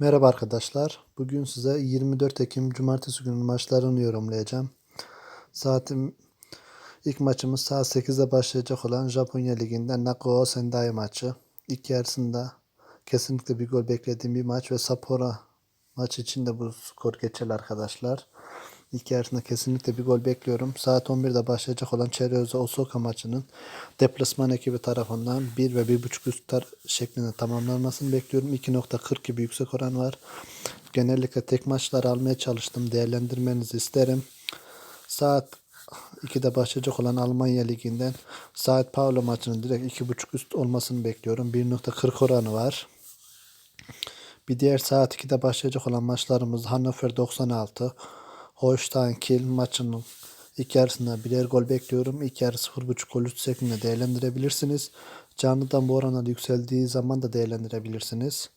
Merhaba arkadaşlar. Bugün size 24 Ekim Cumartesi günü maçlarını yorumlayacağım. Saatim ilk maçımız saat 8'de başlayacak olan Japonya Ligi'nde Nagao Sendai maçı. İlk yarısında kesinlikle bir gol beklediğim bir maç ve Sapporo maç için de bu skor geçerli arkadaşlar. İlk yarısında kesinlikle bir gol bekliyorum. Saat 11'de başlayacak olan Çerez'e Osaka maçının deplasman ekibi tarafından 1 ve 1.5 üst tar şeklinde tamamlanmasını bekliyorum. 2.40 gibi yüksek oran var. Genellikle tek maçlar almaya çalıştım. Değerlendirmenizi isterim. Saat 2'de başlayacak olan Almanya Ligi'nden Saat Paulo maçının direkt 2.5 üst olmasını bekliyorum. 1.40 oranı var. Bir diğer saat 2'de başlayacak olan maçlarımız Hannover 96, Holstein Kiel maçının ilk yarısında birer gol bekliyorum. İlk yarı 0.5 gol üst şeklinde değerlendirebilirsiniz. Canlıdan bu oranlar yükseldiği zaman da değerlendirebilirsiniz.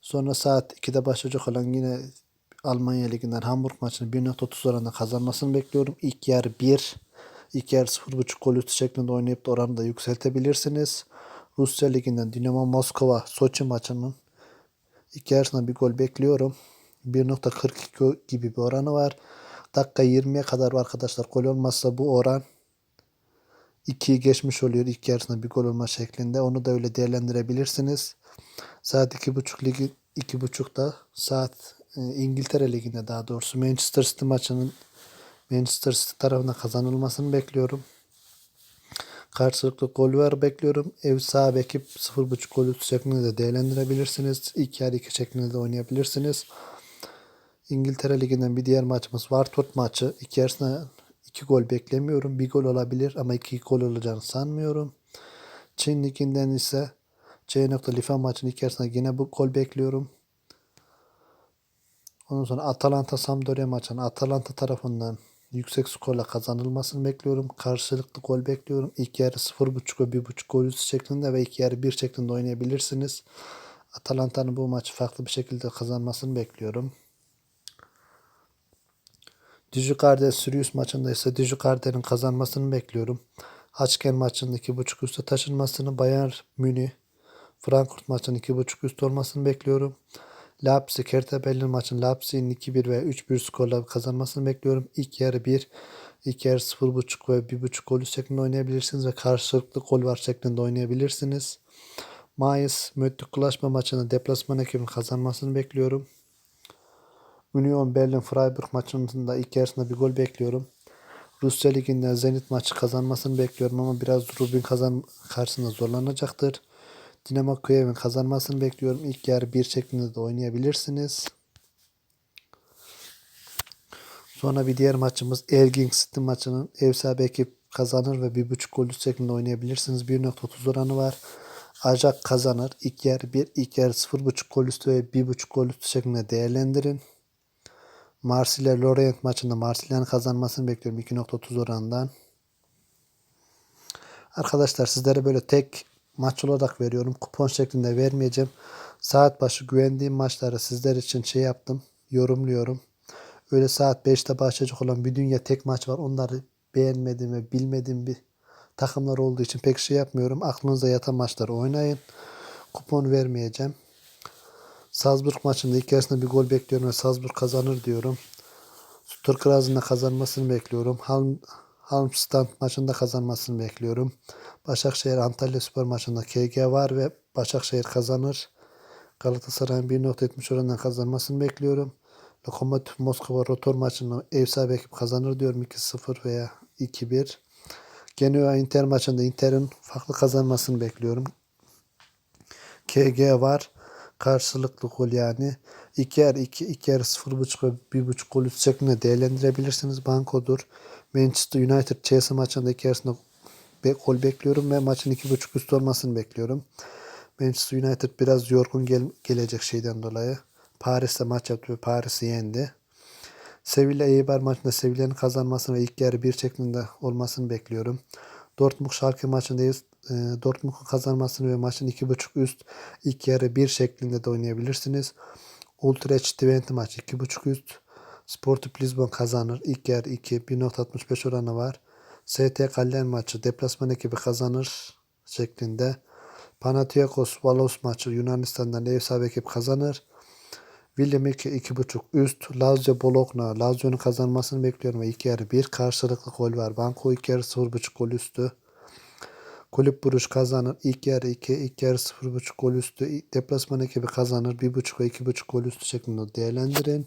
Sonra saat 2'de başlayacak olan yine Almanya Ligi'nden Hamburg maçını 1.30 oranında kazanmasını bekliyorum. İlk yarı 1, ilk yarı 0.5 gol üstü şeklinde oynayıp da oranı da yükseltebilirsiniz. Rusya Ligi'nden Dinamo Moskova Soçi maçının ilk yarısında bir gol bekliyorum. 1.42 gibi bir oranı var. Dakika 20'ye kadar arkadaşlar gol olmazsa bu oran 2'yi geçmiş oluyor ilk yarısında bir gol olma şeklinde. Onu da öyle değerlendirebilirsiniz. Saat 2.30 ligi 2.30'da saat e, İngiltere Ligi'nde daha doğrusu Manchester City maçının Manchester City tarafından kazanılmasını bekliyorum. Karşılıklı gol var bekliyorum. Ev sahibi ekip 0.5 gol şeklinde de değerlendirebilirsiniz. İlk yarı 2 şeklinde de oynayabilirsiniz. İngiltere Ligi'nden bir diğer maçımız Watford maçı. İki yarısına 2 gol beklemiyorum. Bir gol olabilir ama 2 gol olacağını sanmıyorum. Çin Ligi'nden ise C. Lifa maçının yarısına yine bu gol bekliyorum. Ondan sonra Atalanta Sampdoria maçının Atalanta tarafından yüksek skorla kazanılmasını bekliyorum. Karşılıklı gol bekliyorum. İlk yarı 0.5 ve 1.5 gol üstü şeklinde ve ilk yarı 1 şeklinde oynayabilirsiniz. Atalanta'nın bu maçı farklı bir şekilde kazanmasını bekliyorum. Dijukarde Sirius maçında ise Dijukarde'nin kazanmasını bekliyorum. Haçken maçının 2.5 üstü taşınmasını, Bayern Münih Frankfurt maçının 2.5 üst olmasını bekliyorum. Leipzig Hertha Berlin maçın Leipzig'in 2-1 ve 3-1 skorla kazanmasını bekliyorum. İlk yarı 1, ilk yarı 0.5 ve 1.5 gol şeklinde oynayabilirsiniz ve karşılıklı gol var şeklinde oynayabilirsiniz. Mayıs Mönchengladbach maçını deplasman ekibinin kazanmasını bekliyorum. Union Berlin Freiburg maçında ilk yarısında bir gol bekliyorum. Rusya Ligi'nde Zenit maçı kazanmasını bekliyorum ama biraz Rubin kazan karşısında zorlanacaktır. Dinamo Kiev'in kazanmasını bekliyorum. İlk yarı bir şeklinde de oynayabilirsiniz. Sonra bir diğer maçımız Elgin City maçının ev sahibi ekip kazanır ve bir buçuk gol şeklinde oynayabilirsiniz. 1.30 oranı var. Ajax kazanır. İlk yarı 1, ilk yarı 0.5 gol üstü ve 1.5 gol üstü şeklinde değerlendirin. Marsilya Lorient maçında Marsilya'nın kazanmasını bekliyorum 2.30 oranından. Arkadaşlar sizlere böyle tek maç olarak veriyorum. Kupon şeklinde vermeyeceğim. Saat başı güvendiğim maçları sizler için şey yaptım. Yorumluyorum. Öyle saat 5'te başlayacak olan bir dünya tek maç var. Onları beğenmediğim ve bilmediğim bir takımlar olduğu için pek şey yapmıyorum. Aklınıza yatan maçları oynayın. Kupon vermeyeceğim. Salzburg maçında ilk yarısında bir gol bekliyorum ve Salzburg kazanır diyorum. Stuttgart'ın kazanmasını bekliyorum. Halm, Halmstad maçında kazanmasını bekliyorum. Başakşehir Antalya Spor maçında KG var ve Başakşehir kazanır. Galatasaray'ın 1.70 oranından kazanmasını bekliyorum. Lokomotiv Moskova Rotor maçını ev sahibi ekip kazanır diyorum 2-0 veya 2-1. Genoa Inter maçında Inter'in farklı kazanmasını bekliyorum. KG var. Karşılıklı gol yani. 2 yer 2, 2 yer 0.5 ve 1.5 gol üst şeklinde değerlendirebilirsiniz. Bankodur. Manchester United Chelsea maçında iki yarısında gol bekliyorum ve maçın 2.5 üst olmasını bekliyorum. Manchester United biraz yorgun gel gelecek şeyden dolayı. Paris'te maç yaptı ve Paris'i yendi. Sevilla Eibar maçında Sevilla'nın kazanmasını ve ilk yarı bir şeklinde olmasını bekliyorum. Dortmund Schalke maçındayız. E, Dortmund'un kazanmasını ve maçın 2.5 üst ilk yarı bir şeklinde de oynayabilirsiniz. Utrecht Twente maçı 2.5 üst. Sporting Lisbon kazanır. İlk yarı 2 1.65 oranı var. ST Kallen maçı deplasman ekibi kazanır şeklinde. Panathinaikos Valos maçı Yunanistan'dan ev sahibi ekip kazanır. Willem 2 2.5 üst. Lazio Bologna. Lazio'nun kazanmasını bekliyorum ve ilk yarı 1 karşılıklı gol var. Banko ilk yarı 0.5 gol üstü. Kulüp Buruş kazanır. İlk yarı 2, ilk yarı 0.5 gol üstü. Deplasman ekibi kazanır. 1.5 ve 2.5 gol üstü şeklinde değerlendirin.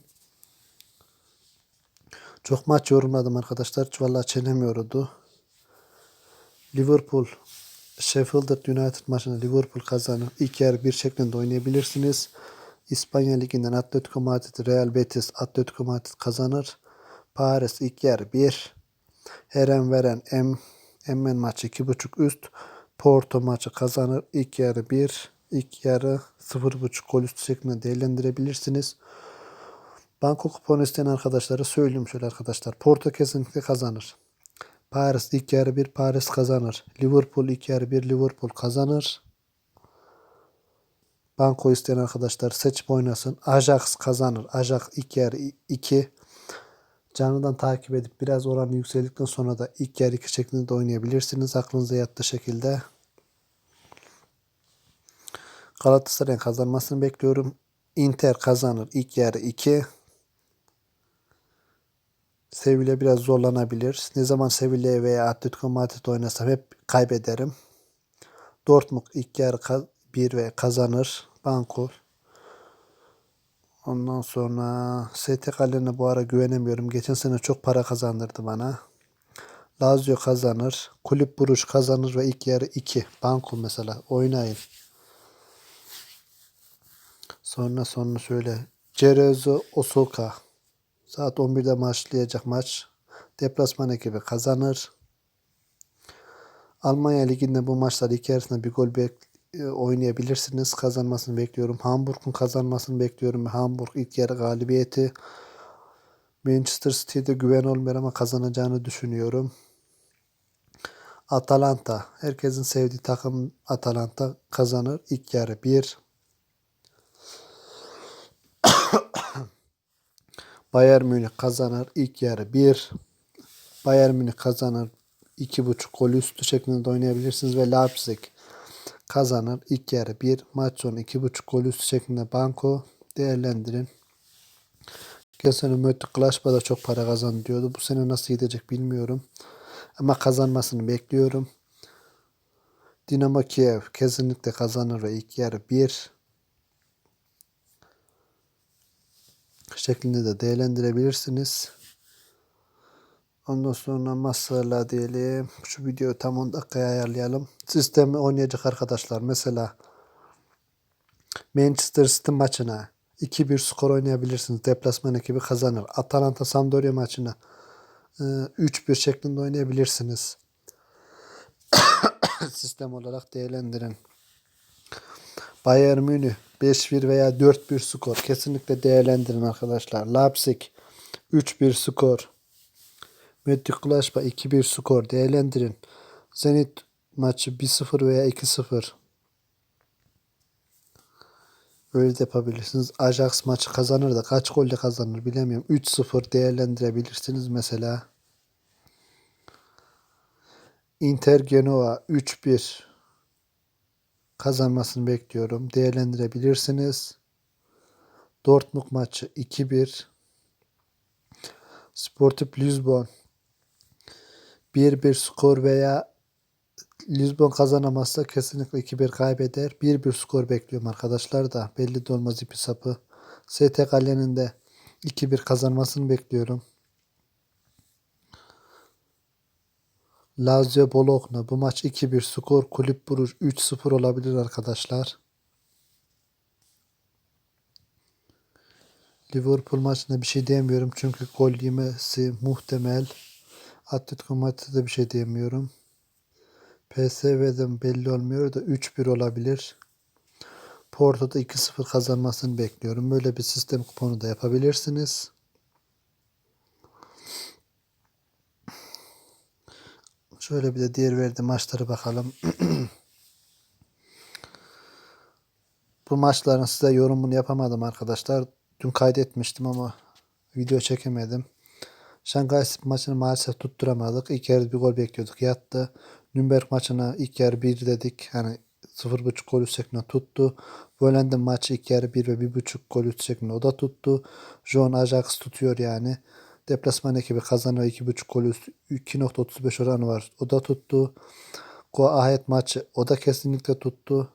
Çok maç yorumladım arkadaşlar. Vallahi çenem yoruldu. Liverpool Sheffield United maçında Liverpool kazanır. İlk yarı bir şeklinde oynayabilirsiniz. İspanya Ligi'nden Atletico Madrid, Real Betis, Atletico Madrid kazanır. Paris ilk yarı 1. Heren veren M Emmen maçı 2.5 üst. Porto maçı kazanır. İlk yarı 1. İlk yarı 0.5 gol üstü şeklinde değerlendirebilirsiniz. Banko kuponu isteyen arkadaşlara söyleyeyim şöyle arkadaşlar. Porto kesinlikle kazanır. Paris ilk yarı 1 Paris kazanır. Liverpool ilk yarı 1 Liverpool kazanır. Banko isteyen arkadaşlar seçip oynasın. Ajax kazanır. Ajax ilk yarı 2. Canlıdan takip edip biraz oranı yükseldikten sonra da ilk yarı 2 şeklinde de oynayabilirsiniz. Aklınıza yattığı şekilde. Galatasaray'ın kazanmasını bekliyorum. Inter kazanır. İlk yarı 2. Sevilla biraz zorlanabilir. Ne zaman Sevilla veya Atletico Madrid oynasam hep kaybederim. Dortmund ilk yarı 1 ve kazanır. Banko. Ondan sonra ST Kallerine bu ara güvenemiyorum. Geçen sene çok para kazandırdı bana. Lazio kazanır. Kulüp Buruş kazanır ve ilk yarı 2. Banko mesela oynayın. Sonra sonra şöyle. Cerezo Osoka. Saat 11'de başlayacak maç. Deplasman ekibi kazanır. Almanya Ligi'nde bu maçlar iki arasında bir gol oynayabilirsiniz. Kazanmasını bekliyorum. Hamburg'un kazanmasını bekliyorum. Hamburg ilk yarı galibiyeti. Manchester City'de güven olmuyor ama kazanacağını düşünüyorum. Atalanta. Herkesin sevdiği takım Atalanta kazanır. İlk yarı 1. Bayern Münih kazanır. İlk yarı 1. Bayern Münih kazanır. 2.5 gol üstü şeklinde oynayabilirsiniz ve Leipzig kazanır. İlk yarı 1. Maç sonu 2.5 gol üstü şeklinde banko değerlendirin. Geçen sene Mönchengladbach da çok para kazandı diyordu. Bu sene nasıl gidecek bilmiyorum. Ama kazanmasını bekliyorum. Dinamo Kiev kesinlikle kazanır ve ilk yarı 1. şeklinde de değerlendirebilirsiniz. Ondan sonra masayla diyelim. Şu videoyu tam 10 dakikaya ayarlayalım. Sistemi oynayacak arkadaşlar. Mesela Manchester City maçına 2-1 skor oynayabilirsiniz. Deplasman ekibi kazanır. Atalanta Sampdoria maçına 3-1 şeklinde oynayabilirsiniz. Sistem olarak değerlendirin. Bayern Münih 5-1 veya 4-1 skor. Kesinlikle değerlendirin arkadaşlar. Leipzig 3-1 skor. Mönchengladbach 2-1 skor. Değerlendirin. Zenit maçı 1-0 veya 2-0. Öyle de yapabilirsiniz. Ajax maçı kazanır da kaç golle kazanır bilemiyorum. 3-0 değerlendirebilirsiniz mesela. Inter Genoa 3-1 kazanmasını bekliyorum. Değerlendirebilirsiniz. Dortmund maçı 2-1. Sportif Lisbon 1-1 skor veya Lisbon kazanamazsa kesinlikle 2-1 kaybeder. 1-1 skor bekliyorum arkadaşlar da belli de olmaz ipi sapı. ST Gallen'in de 2-1 kazanmasını bekliyorum. Lazio Bologna bu maç 2-1 skor kulüp Buruş 3-0 olabilir arkadaşlar. Liverpool maçında bir şey diyemiyorum çünkü gol yemesi muhtemel. Atletico Madrid'de bir şey diyemiyorum. PSV'den belli olmuyor da 3-1 olabilir. Porto'da 2-0 kazanmasını bekliyorum. Böyle bir sistem kuponu da yapabilirsiniz. Şöyle bir de diğer verdiği maçları bakalım. Bu maçların size yorumunu yapamadım arkadaşlar. Dün kaydetmiştim ama video çekemedim. Şangay maçını maalesef tutturamadık. İlk yarı bir gol bekliyorduk. Yattı. Nürnberg maçına ilk yarı bir dedik. Hani 0.5 gol üst şeklinde tuttu. Volend'in maçı ilk yarı 1 ve 1.5 gol üst şeklinde o da tuttu. John Ajax tutuyor yani. Deplasman ekibi kazanıyor 2.5 gol üst 2.35 oranı var. O da tuttu. Go Ahead maçı o da kesinlikle tuttu.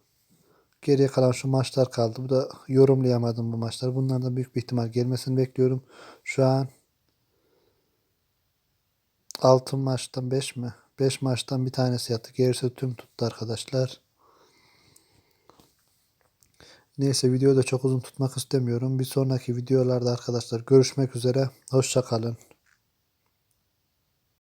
Geriye kalan şu maçlar kaldı. Bu da yorumlayamadım bu maçları. Bunlardan büyük bir ihtimal gelmesini bekliyorum. Şu an 6 maçtan 5 mi? 5 maçtan bir tanesi yattı. Gerisi tüm tuttu arkadaşlar. Neyse videoyu da çok uzun tutmak istemiyorum. Bir sonraki videolarda arkadaşlar görüşmek üzere. Hoşça kalın.